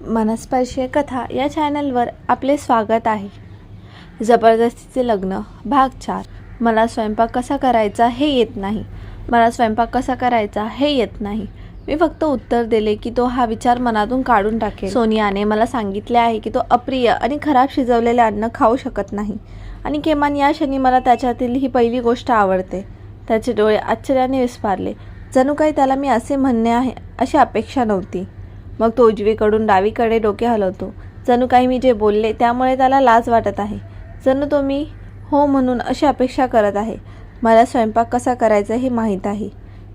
मनस्पर्शीय कथा या चॅनलवर आपले स्वागत आहे. जबरदस्तीचे लग्न भाग चार मला स्वयंपाक कसा करायचा हे येत नाही. मला स्वयंपाक कसा करायचा हे येत नाही. मी फक्त उत्तर दिले की तो हा विचार मनातून काढून टाकेल. सोनियाने मला सांगितले आहे की तो अप्रिय आणि खराब शिजवलेले अन्न खाऊ शकत नाही. आणि किमान या क्षणी मला त्याच्यातील ही पहिली गोष्ट आवडते. त्याचे डोळे आश्चर्याने विस्फारले. जणू काही त्याला मी असे म्हणणे आहे अशी अपेक्षा नव्हती. मग तो उजवीकडून डावीकडे डोके हलवतो. जणू काही मी जे बोलले त्यामुळे त्याला लाज वाटत आहे. जणू तो मी हो म्हणून अशी अपेक्षा करत आहे. मला स्वयंपाक कसा करायचा हे माहीत आहे.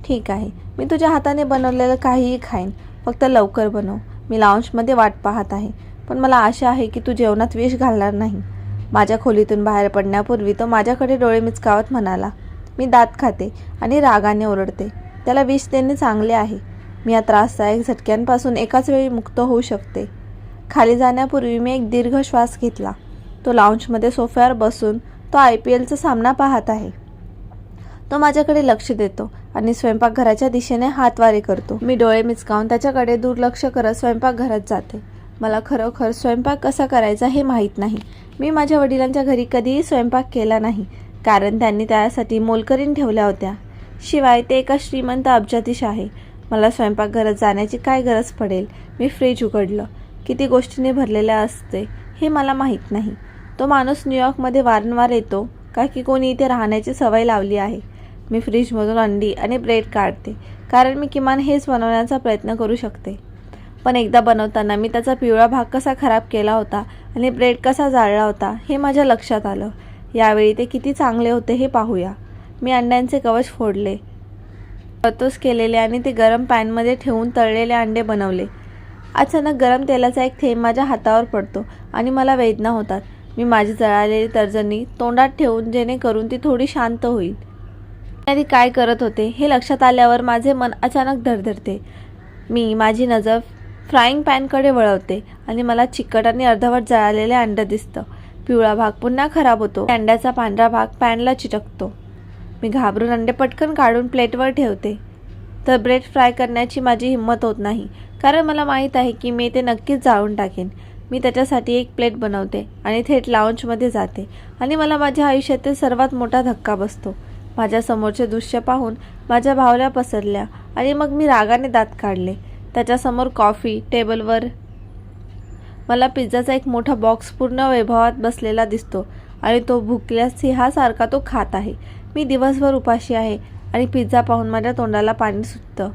ठीक आहे. मी तुझ्या हाताने बनवलेलं काहीही खाईन. फक्त लवकर बनव. मी लाऊंजमध्ये वाट पाहत आहे. पण मला आशा आहे की तू जेवणात विष घालणार नाही. माझ्या खोलीतून बाहेर पडण्यापूर्वी तो माझ्याकडे डोळे मिचकावत म्हणाला मी दात खाते आणि रागाने ओरडते. त्याला विष देणे चांगले आहे. मी या त्रासदायक झटक्यांपासून एकाच वेळी मुक्त होऊ शकते. खाली जाण्यापूर्वी मी एक दीर्घ श्वास घेतला. तो लाऊंजमध्ये सोफ्यावर बसून तो आय पी एलचा सामना पाहत आहे. तो माझ्याकडे लक्ष देतो आणि स्वयंपाकघराच्या दिशेने हातवारे करतो. मी डोळे मिचकावून त्याच्याकडे दुर्लक्ष करत स्वयंपाकघरात जाते. मला खरोखर स्वयंपाक कसा करायचा हे माहीत नाही. मी माझ्या वडिलांच्या घरी कधीही स्वयंपाक केला नाही कारण त्यांनी त्यासाठी मोलकरीण ठेवल्या होत्या. शिवाय ते एका श्रीमंत अब्जाधीश आहे. मला स्वयंपाकघरात जाण्याची काय गरज पडेल? मी फ्रीज उघडलं. किती गोष्टीने भरलेल्या असते हे मला माहीत नाही. तो माणूस न्यूयॉर्कमध्ये वारंवार येतो का की कोणी इथे राहण्याची सवय लावली आहे? मी फ्रीजमधून अंडी आणि ब्रेड काढते कारण मी किमान हेच बनवण्याचा प्रयत्न करू शकते. पण एकदा बनवताना मी त्याचा पिवळा भाग कसा खराब केला होता आणि ब्रेड कसा जाळला होता हे माझ्या लक्षात आलं. यावेळी ते किती चांगले होते हे पाहूया. मी अंड्यांचे कवच फोडले. परतोस केलेले आणि ते गरम पॅनमध्ये ठेवून तळलेले अंडे बनवले. अचानक गरम तेलाचा एक थेंब माझ्या हातावर पडतो आणि मला वेदना होतात. मी माझी जळालेली तर्जनी तोंडात ठेवून जेणेकरून ती थोडी शांत होईल. आधी काय करत होते हे लक्षात आल्यावर माझे मन अचानक धडधडते. मी माझी नजर फ्राईंग पॅनकडे वळवते आणि मला चिकट आणि अर्धवट जळालेले अंडं दिसतं. पिवळा भाग पुन्हा खराब होतो. अंड्याचा पांढरा भाग पॅनला चिटकतो. मी घाबरून अंडे पटकन काढून प्लेटवर ठेवते. तर ब्रेड फ्राय करण्याची माझी हिंमत होत नाही. कारण मला माहीत आहे की मी ते नक्कीच जाळून टाकेन. मी त्याच्यासाठी एक प्लेट बनवते आणि थेट लाऊंजमध्ये जाते. आणि मला माझ्या आयुष्यातील सर्वात मोठा धक्का बसतो. माझ्या समोरचे दृश्य पाहून माझ्या भावल्या पसरल्या आणि मग मी रागाने दात काढले. त्याच्यासमोर कॉफी टेबलवर मला पिझ्झाचा एक मोठा बॉक्स पूर्ण वैभवात बसलेला दिसतो आणि तो भुकल्या सिंहासारखा तो खात आहे. मी दिवसभर उपाशी आहे आणि पिझ्झा पाहून माझ्या तोंडाला पाणी सुटतं.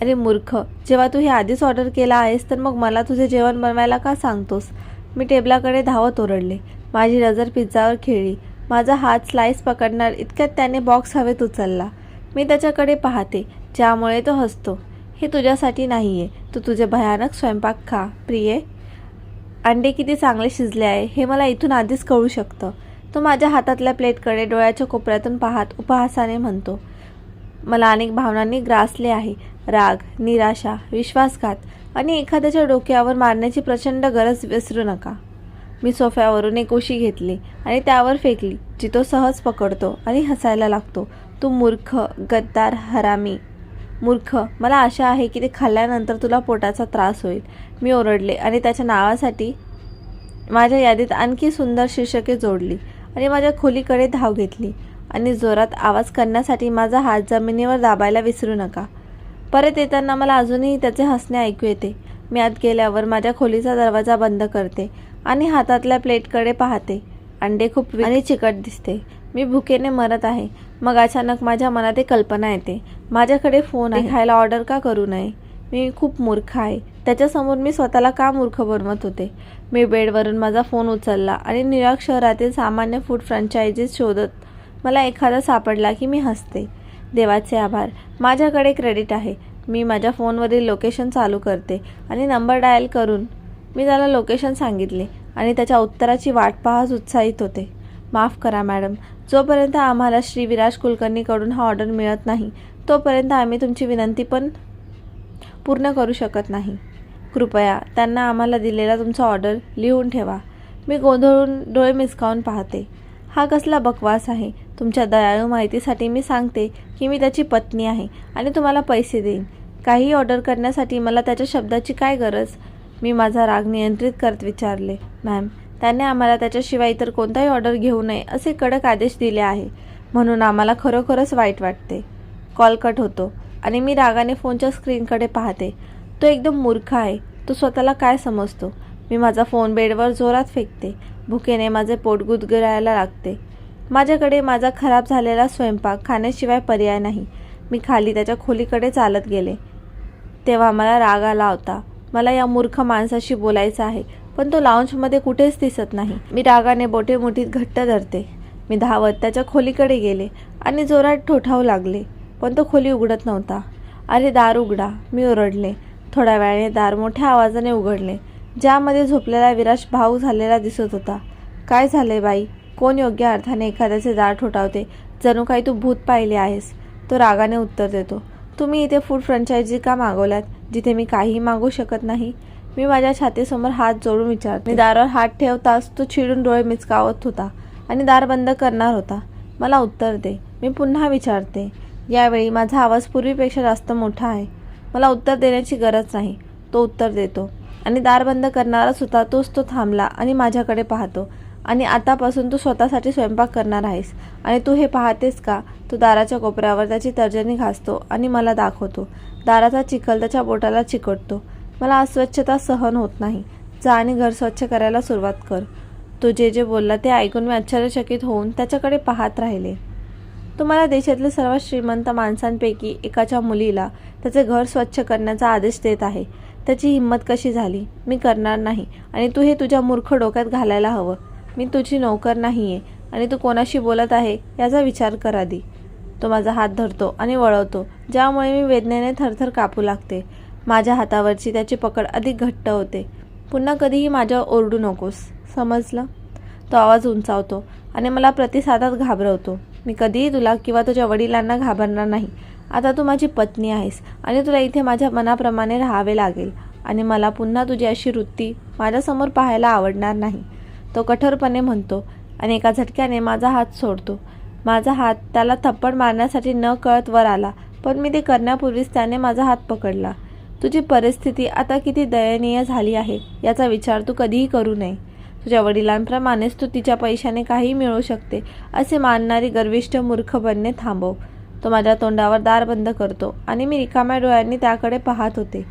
अरे मूर्ख जेव्हा तू हे आधीच ऑर्डर केला आहेस तर मग मला तुझे जेवण बनवायला का सांगतोस? मी टेबलाकडे धावत ओरडले. माझी नजर पिझ्झावर खेळली. माझा हात स्लाईस पकडणार इतक्यात त्याने बॉक्स हवेत उचलला. मी त्याच्याकडे पाहते ज्यामुळे तो हसतो. हे तुझ्यासाठी नाही आहे तू तुझे भयानक स्वयंपाक खा प्रिये. अंडे किती चांगले शिजले आहे हे मला इथून आधीच कळू शकतं. तो माझ्या हातातल्या प्लेटकडे डोळ्याच्या कोपऱ्यातून पाहत उपहासाने म्हणतो मला अनेक भावनांनी ग्रासले आहे. राग निराशा विश्वासघात आणि एखाद्याच्या डोक्यावर मारण्याची प्रचंड गरज विसरू नका. मी सोफ्यावरून एक उशी घेतली आणि त्यावर फेकली जी तो सहज पकडतो आणि हसायला लागतो. तू मूर्ख गद्दार हरामी. मूर्ख मला आशा आहे की ते खाल्ल्यानंतर तुला पोटाचा त्रास होईल. मी ओरडले आणि त्याच्या नावासाठी माझ्या यादीत आणखी सुंदर शीर्षके जोडली. आणि माझ्या खोलीकडे धाव घेतली आणि जोरात आवाज करण्यासाठी माझा हात जमिनीवर दाबायला विसरू नका. परत येताना मला अजूनही त्याचे हसणे ऐकू येते. मी आत गेल्यावर माझ्या खोलीचा दरवाजा बंद करते आणि हातातल्या प्लेटकडे पाहते. अंडे खूप आणि चिकट दिसते. मी भुकेने मरत आहे. मग अचानक माझ्या मनात एक कल्पना येते. माझ्याकडे फोन आहे. खायला ऑर्डर का करू नये? मी खूप मूर्ख आहे. त्याच्यासमोर मी स्वतःला का मूर्ख बनवत होते? मी बेडवरून माझा फोन उचलला आणि न्यूयॉर्क शहरातील सामान्य फूड फ्रँचायझीज शोधत मला एखादा सापडला की मी हसते. देवाचे आभार. माझ्याकडे क्रेडिट आहे. मी माझ्या फोनवरील लोकेशन चालू करते आणि नंबर डायल करून मी त्याला लोकेशन सांगितले आणि त्याच्या उत्तराची वाट पाहत उत्साहित होते. माफ करा मॅडम. जोपर्यंत आम्हाला श्री विराज कुलकर्णीकडून हा ऑर्डर मिळत नाही तोपर्यंत आम्ही तुमची विनंती पण पूर्ण करू शकत नाही. कृपया त्यांना आम्हाला दिलेला तुमचा ऑर्डर लिहून ठेवा. मी गोंधळून डोळे मिसकावून पाहते. हा कसला बकवास आहे. तुमच्या दयाळू माहितीसाठी मी सांगते की मी त्याची पत्नी आहे आणि तुम्हाला पैसे देईन. काही ऑर्डर करण्यासाठी मला त्याच्या शब्दाची काय गरज? मी माझा राग नियंत्रित करत विचारले मॅम त्याने आम्हाला त्याच्याशिवाय इतर कोणताही ऑर्डर घेऊ नये असे कडक आदेश दिले आहे. म्हणून आम्हाला खरोखरच वाईट वाटते. कॉल कट होतो आणि मी रागाने फोनच्या स्क्रीनकडे पाहते. तो एकदम मूर्ख आहे. तो स्वतःला काय समजतो? मी माझा फोन बेडवर जोरात फेकते. भुकेने माझे पोट गुदगुरायला लागते. माझ्याकडे माझा खराब झालेला स्वयंपाक खाण्याशिवाय पर्याय नाही. मी खाली त्याच्या खोलीकडे चालत गेले. तेव्हा मला राग आला होता. मला या मूर्ख माणसाशी बोलायचं आहे पण तो लाऊंजमध्ये कुठेच दिसत नाही. मी रागाने बोटे मुठीत घट्ट धरते. मी धावत त्याच्या खोलीकडे गेले आणि जोरात ठोठावू लागले पण तो खोली उघडत नव्हता. अरे दार उघडा मी ओरडले. थोड्या वेळाने दार मोठ्या आवाजाने उघडले ज्यामध्ये झोपलेला विराज भाऊ झालेला दिसत होता. काय झाले बाई? कोण योग्य अर्थाने एखाद्याचे दार ठोठावते? जणू काही तू भूत पाहिले आहेस. तो रागाने उत्तर देतो. तुम्ही इथे फूड फ्रँचायझी का मागवल्यात? जिथे मी काहीही मागू शकत नाही. मी माझ्या छातीसमोर हात जोडून विचारते. मी दारावर हात ठेवताच तो चिडून डोळे मिचकावत होता आणि दार बंद करणार होता. मला उत्तर दे. मी पुन्हा विचारते. यावेळी माझा आवाज पूर्वीपेक्षा जास्त मोठा आहे. मला उत्तर देण्याची गरज नाही. तो उत्तर देतो. आणि दार बंद करणारा सुद्धा तोच तो थांबला आणि माझ्याकडे पाहतो. आणि आतापासून तू स्वतःसाठी स्वयंपाक करणार आहेस. आणि तू हे पाहतेस का? तो दाराच्या कोपऱ्यावर त्याची तर्जनी घासतो आणि मला दाखवतो. दाराचा चिखल त्याच्या बोटाला चिकटतो. मला अस्वच्छता सहन होत नाही. जा आणि घर स्वच्छ करायला सुरुवात कर. तो जे जे बोलला ते ऐकून मी आश्चर्यचकित होऊन त्याच्याकडे पाहत राहिले. तुम्हाला देशातल्या सर्वात श्रीमंत माणसांपैकी एकाच्या मुलीला त्याचे घर स्वच्छ करण्याचा आदेश देत आहे. त्याची हिंमत कशी झाली? मी करणार नाही आणि तू हे तुझ्या मूर्ख डोक्यात घालायला हवं. मी तुझी नोकर नाही आहे आणि तू कोणाशी बोलत आहे याचा विचार कर आधी. तो माझा हात धरतो आणि वळवतो ज्यामुळे मी वेदनेने थरथर कापू लागते. माझ्या हातावरची त्याची पकड अधिक घट्ट होते. पुन्हा कधीही माझ्यावर ओरडू नकोस. समजलं? तो आवाज उंचावतो आणि मला प्रतिसादात घाबरवतो. मी कधीही तुला किंवा तुझ्या वडिलांना घाबरणार नाही. आता तू माझी पत्नी आहेस आणि तुला इथे माझ्या मनाप्रमाणे राहावे लागेल आणि मला पुन्हा तुझी अशी वृत्ती माझ्यासमोर पाहायला आवडणार नाही. तो कठोरपणे म्हणतो आणि एका झटक्याने माझा हात सोडतो. माझा हात त्याला थप्पड मारण्यासाठी न कळत वर आला पण मी ते करण्यापूर्वीच त्याने माझा हात पकडला. तुझी परिस्थिती आता किती दयनीय झाली आहे याचा विचार तू कधीही करू नये. तुझ्या वडिलांप्रमाणेच तू तिच्या पैशाने काही मिळू शकते असे मानणारी गर्विष्ठ मूर्ख बनणे थांबव. तो माझ्या तोंडावर दार बंद करतो आणि मी रिकाम्या डोळ्यांनी त्याकडे पाहत होते.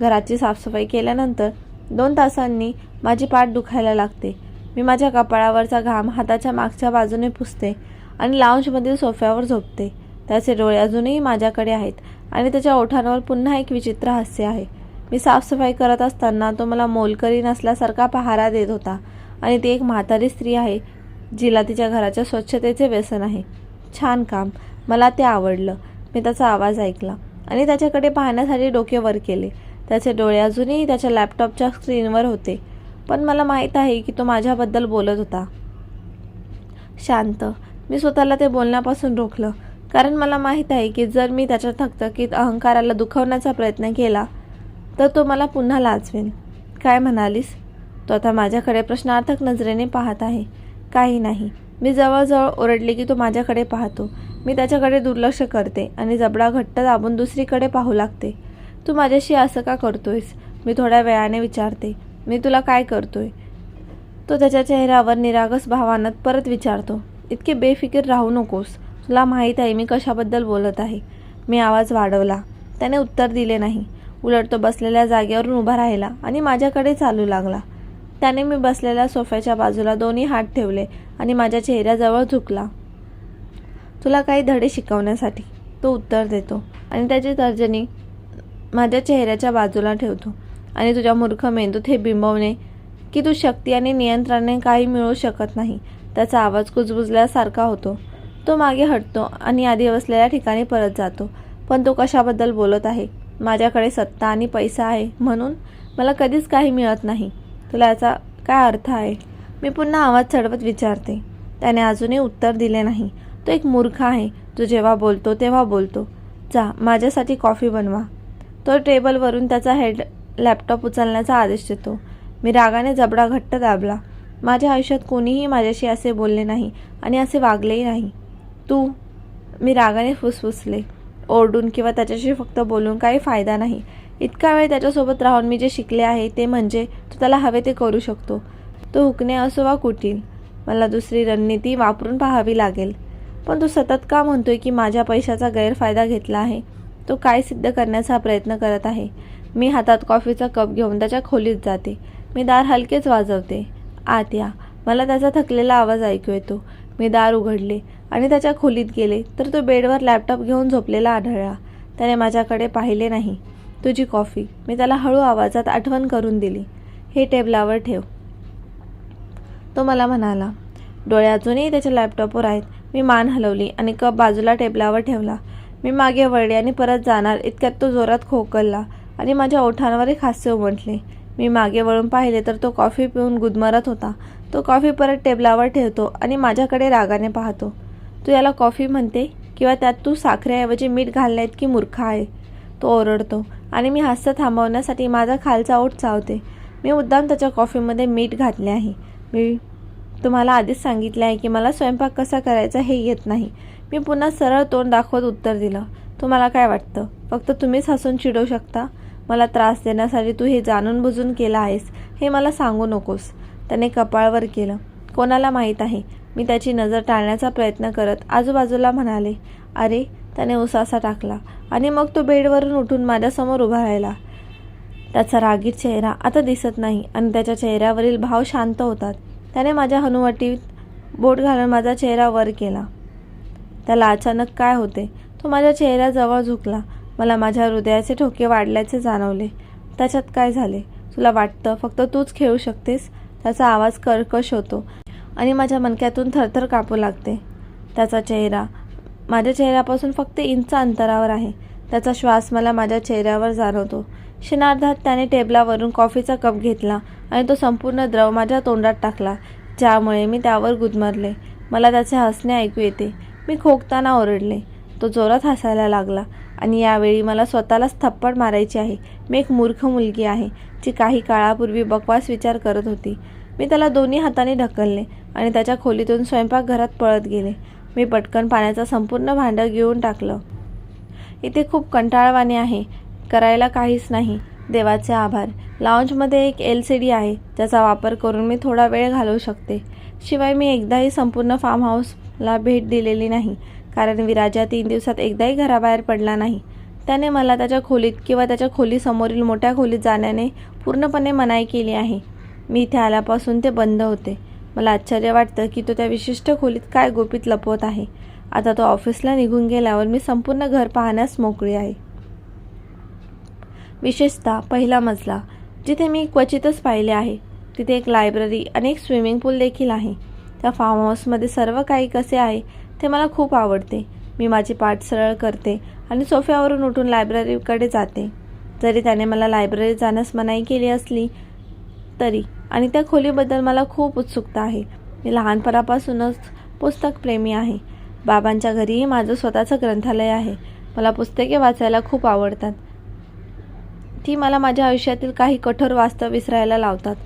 घराची साफसफाई केल्यानंतर दोन तासांनी माझी पाठ दुखायला लागते. मी माझ्या कपाळावरचा घाम हाताच्या मागच्या बाजूने पुसते आणि लाऊंजमधील सोफ्यावर झोपते. त्याचे डोळे अजूनही माझ्याकडे आहेत आणि त्याच्या ओठांवर पुन्हा एक विचित्र हास्य आहे. मी साफसफाई करत असताना तो मला मोलकरी नसल्यासारखा पहारा देत होता. आणि ती एक म्हातारी स्त्री आहे जिला तिच्या घराच्या स्वच्छतेचे व्यसन आहे. छान काम. मला ते आवडलं. मी त्याचा आवाज ऐकला आणि त्याच्याकडे पाहण्यासाठी डोके वर केले. त्याचे डोळे अजूनही त्याच्या लॅपटॉपच्या स्क्रीनवर होते. पण मला माहीत आहे की तो माझ्याबद्दल बोलत होता. शांत. मी स्वतःला ते बोलण्यापासून रोखलं. कारण मला माहीत आहे की जर मी त्याच्या थकथकीत अहंकाराला दुखवण्याचा प्रयत्न केला तर तो मला पुन्हा लाजवेल काय म्हणालीस? तो आता माझ्याकडे प्रश्नार्थक नजरेने पाहत आहे. काही नाही. मी जवळजवळ ओरडले की तो माझ्याकडे पाहतो. मी त्याच्याकडे दुर्लक्ष करते आणि जबडा घट्ट दाबून दुसरीकडे पाहू लागते. तू माझ्याशी असं का करतोयस? मी थोड्या वेळाने विचारते. मी तुला काय करतोय? तो त्याच्या चेहऱ्यावर निरागस भावानात परत विचारतो. इतके बेफिकीर राहू नकोस. तुला माहीत आहे मी कशाबद्दल बोलत आहे. मी आवाज वाढवला. त्याने उत्तर दिले नाही. उलट तो बसलेल्या जागेवरून उभा राहिला आणि माझ्याकडे चालू लागला. त्याने मी बसलेल्या सोफ्याच्या बाजूला दोन्ही हात ठेवले आणि माझ्या चेहऱ्याजवळ झुकला. तुला काही धडे शिकवण्यासाठी तो उत्तर देतो आणि त्याची तर्जनी माझ्या चेहऱ्याच्या बाजूला ठेवतो आणि तुझ्या मूर्ख मेंदूत हे बिंबवणे की तू शक्ती आणि नियंत्रणाने काही मिळू शकत नाही त्याचा आवाज कुजबुजल्यासारखा होतो. तो मागे हटतो आणि आधी बसलेल्या ठिकाणी परत जातो पण तो कशाबद्दल बोलत आहे? माझ्याकडे सत्ता आणि पैसा आहे म्हणून मला कधीच काही मिळत नाही. तुला याचा काय अर्थ आहे? मी पुन्हा आवाज चढवत विचारते. त्याने अजूनही उत्तर दिले नाही. तो एक मूर्ख आहे. तो जेव्हा बोलतो तेव्हा बोलतो. जा माझ्यासाठी कॉफी बनवा. तो टेबलवरून त्याचा हेड लॅपटॉप उचलण्याचा आदेश देतो. मी रागाने जबडा घट्ट दाबला. माझ्या आयुष्यात कोणीही माझ्याशी असे बोलले नाही आणि असे वागलेही नाही. तू? मी रागाने फुसफुसले. ओरडून किंवा त्याच्याशी फक्त बोलून काही फायदा नाही. इतका वेळ त्याच्यासोबत राहून मी जे शिकले आहे ते म्हणजे तो त्याला हवे ते करू शकतो. तो हुकणे असो वा कुटील मला दुसरी रणनीती वापरून पाहावी लागेल. पण तो सतत का म्हणतोय की माझ्या पैशाचा गैरफायदा घेतला आहे? तो काय सिद्ध करण्याचा प्रयत्न करत आहे? मी हातात कॉफीचा कप घेऊन त्याच्या खोलीत जाते. मी दार हलकेच वाजवते. आत या. मला त्याचा थकलेला आवाज ऐकू येतो. मी दार उघडले आणि त्याच्या खोलीत गेले तर तो बेडवर लॅपटॉप घेऊन झोपलेला आढळला. त्याने माझ्याकडे पाहिले नाही. तुझी कॉफी. मी त्याला हळू आवाजात आठवण करून दिली. हे टेबलावर ठेव. तो मला म्हणाला डोळे अजूनही त्याच्या लॅपटॉपवर आहेत. मी मान हलवली आणि कप बाजूला टेबलावर ठेवला. मी मागे वळले आणि परत जाणार इतक्यात तो जोरात खोकलला आणि माझ्या ओठांवरही एक उमटले. मी मागे वळून पाहिले तर तो कॉफी पिऊन गुदमरत होता. तो कॉफी परत टेबलावर ठेवतो आणि माझ्याकडे रागाने पाहतो. तू याला कॉफी म्हणते? किंवा त्यात तू साखरेऐवजी मीठ घालण्यात की मूर्ख आहे? तो ओरडतो. आणि मी हास्य थांबवण्यासाठी माझा खालचा ओठ चावते. मी मुद्दाम त्याच्या कॉफीमध्ये मीठ घातले आहे. मी तुम्हाला आधीच सांगितले आहे की मला स्वयंपाक कसा करायचा हे येत नाही. मी पुन्हा सरळ तोंड दाखवत उत्तर दिलं. तुम्हाला काय वाटतं? फक्त तुम्हीच हसून चिडवू शकता? मला त्रास देण्यासाठी तू हे जाणून बुजून केलं आहेस हे मला सांगू नकोस. त्याने कपाळवर केलं. कोणाला माहीत आहे? मी त्याची नजर टाळण्याचा प्रयत्न करत आजूबाजूला म्हणाले अरे त्याने उसासा टाकला आणि मग तो बेडवरून उठून माझ्यासमोर उभा राहिला. त्याचा रागीत चेहरा आता दिसत नाही आणि त्याच्या चेहऱ्यावरील भाव शांत होतात. त्याने माझ्या हनुवटीत बोट घालून माझा चेहरा वर केला. त्याला अचानक काय होते? तो माझ्या चेहऱ्याजवळ झुकला. मला माझ्या हृदयाचे ठोके वाढल्याचे जाणवले. त्याच्यात काय झाले? तुला वाटतं फक्त तूच खेळू शकतेस? त्याचा आवाज कर्कश होतो आणि माझ्या मणक्यातून थरथर कापू लागते. त्याचा चेहरा माझ्या चेहऱ्यापासून फक्त इंच अंतरावर आहे. त्याचा श्वास मला माझ्या चेहऱ्यावर जाणवतो. क्षणार्धात त्याने टेबलावरून कॉफीचा कप घेतला आणि तो संपूर्ण द्रव माझ्या तोंडात टाकला ज्यामुळे मी त्यावर गुदमरले. मला त्याचे हसणे ऐकू येते. मी खोकताना ओरडले. तो जोरात हसायला लागला आणि यावेळी मला स्वतःलाच थप्पड मारायची आहे. मी एक मूर्ख मुलगी आहे जी काही काळापूर्वी बकवास विचार करत होती. मी त्याला दोन्ही हाताने ढकलले आणि त्याच्या खोलीतून स्वयंपाकघरात पळत गेले. मी पटकन पाण्याचं संपूर्ण भांडं घेऊन टाकलं. इथे खूप कंटाळवाणे आहे. करायला काहीच नाही. देवाचे आभार. लाऊंजमध्ये एक एल सी डी आहे. ज्याचा वापर करून मी थोडा वेळ घालवू शकते. शिवाय मी एकदाही संपूर्ण फार्म हाऊसला भेट दिलेली नाही. कारण विराजा तीन दिवसात एकदाही घराबाहेर पडला नाही. त्याने मला त्याच्या खोलीत किंवा त्याच्या खोलीसमोरील मोठ्या खोलीत जाण्याने पूर्णपणे मनाई केली आहे. मी इथे आल्यापासून ते बंद होते. मला आश्चर्य वाटतं की तो त्या विशिष्ट खोलीत काय गोपीत लपवत आहे. आता तो ऑफिसला निघून गेल्यावर मी संपूर्ण घर पाहण्यास मोकळी आहे. विशेषतः पहिला मजला जिथे मी क्वचितच पाहिले आहे. तिथे एक लायब्ररी आणि एक स्विमिंग पूल देखील आहे. त्या फार्म हाऊसमध्ये सर्व काही कसे आहे ते मला खूप आवडते. मी माझी पाठ सरळ करते आणि सोफ्यावरून उठून लायब्ररीकडे जाते. जरी त्याने मला लायब्ररीत जाण्यास मनाई केली असली तरी आणि त्या खोलीबद्दल मला खूप उत्सुकता आहे. मी लहानपणापासूनच पुस्तकप्रेमी आहे. बाबांच्या घरीही माझं स्वतःचं ग्रंथालय आहे. मला पुस्तके वाचायला खूप आवडतात. ती मला माझ्या आयुष्यातील काही कठोर वास्तव विसरायला लावतात.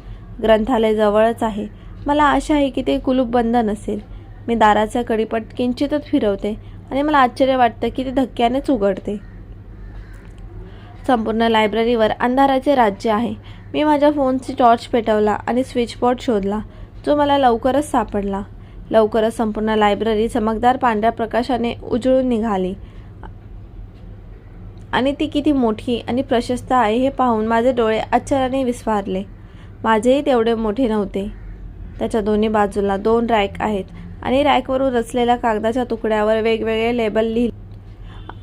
ग्रंथालय जवळच आहे. मला आशा आहे की ते कुलूप बंद नसेल. मी दाराचा कडीपट किंचितच फिरवते आणि मला आश्चर्य वाटतं की ते धक्क्यानेच उघडते. संपूर्ण लायब्ररीवर अंधाराचे राज्य आहे. मी माझ्या फोनची टॉर्च पेटवला आणि स्विचबोर्ड शोधला. जो मला लवकरच सापडला. लवकरच संपूर्ण लायब्ररी चमकदार पांढऱ्या प्रकाशाने उजळून निघाली. आणि ती किती मोठी आणि प्रशस्त आहे हे पाहून माझे डोळे आश्चर्याने विस्फारले माझेही तेवढे मोठे नव्हते. त्याच्या दोन्ही बाजूला दोन रॅक आहेत आणि रॅकवरून रचलेल्या कागदाच्या तुकड्यावर वेगवेगळे लेबल लिहिले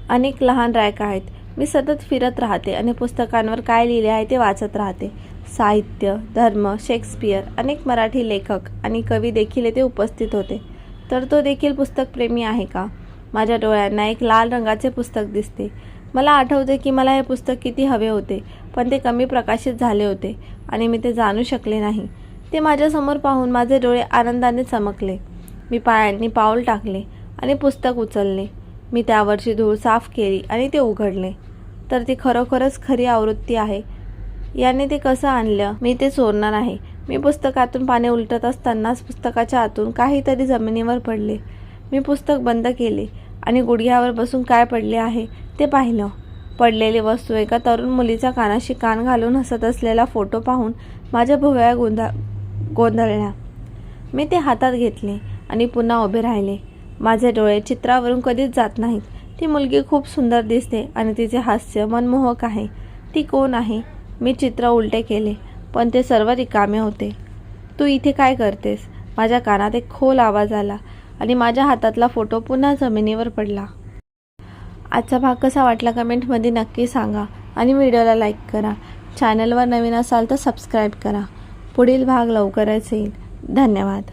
अनेक लहान रॅक आहेत. मी सतत फिरत राहते आणि पुस्तकांवर काय लिहिले आहे ते वाचत राहते. साहित्य धर्म शेक्सपियर अनेक मराठी लेखक आणि कवी देखील येथे उपस्थित होते. तर तो देखील पुस्तकप्रेमी आहे का? माझ्या डोळ्यांना एक लाल रंगाचे पुस्तक दिसते. मला आठवते की मला हे पुस्तक किती हवे होते पण ते कमी प्रकाशित झाले होते आणि मी ते जाणू शकले नाही. ते माझ्यासमोर पाहून माझे डोळे आनंदाने चमकले. मी पायांनी पाऊल टाकले आणि पुस्तक उचलले. मी त्यावरची धूळ साफ केली आणि ते उघडले. तर ती खरोखरच खरी आवृत्ती आहे. याने ते कसं आणलं मी ते चोरणार आहे. मी पुस्तकातून पाने उलटत असतानाच पुस्तकाच्या आतून काहीतरी जमिनीवर पडले. मी पुस्तक बंद केले आणि गुडघ्यावर बसून काय पडले आहे ते पाहिलं. पडलेली वस्तू एका तरुण मुलीच्या कानाशी कान घालून हसत असलेला फोटो पाहून माझ्या भुवया गोंधा गोंधळल्या. मी ते हातात घेतले आणि पुन्हा उभे राहिले. माझे डोळे चित्रावरून कधीच जात नाहीत. ती मुलगी खूप सुंदर दिसते आणि तिचे हास्य मनमोहक आहे. ती कोण आहे? मी चित्र उलटे केले पण ते सर्व रिकामे होते. तू इथे काय करतेस? माझ्या कानात एक खोल आवाज आला आणि माझ्या हातातला फोटो पुन्हा जमिनीवर पडला. आजचा भाग कसा वाटला कमेंटमध्ये नक्की सांगा आणि व्हिडिओला लाईक करा. चॅनलवर नवीन असाल तर सबस्क्राईब करा. पुढील भाग लवकरच येईल. धन्यवाद.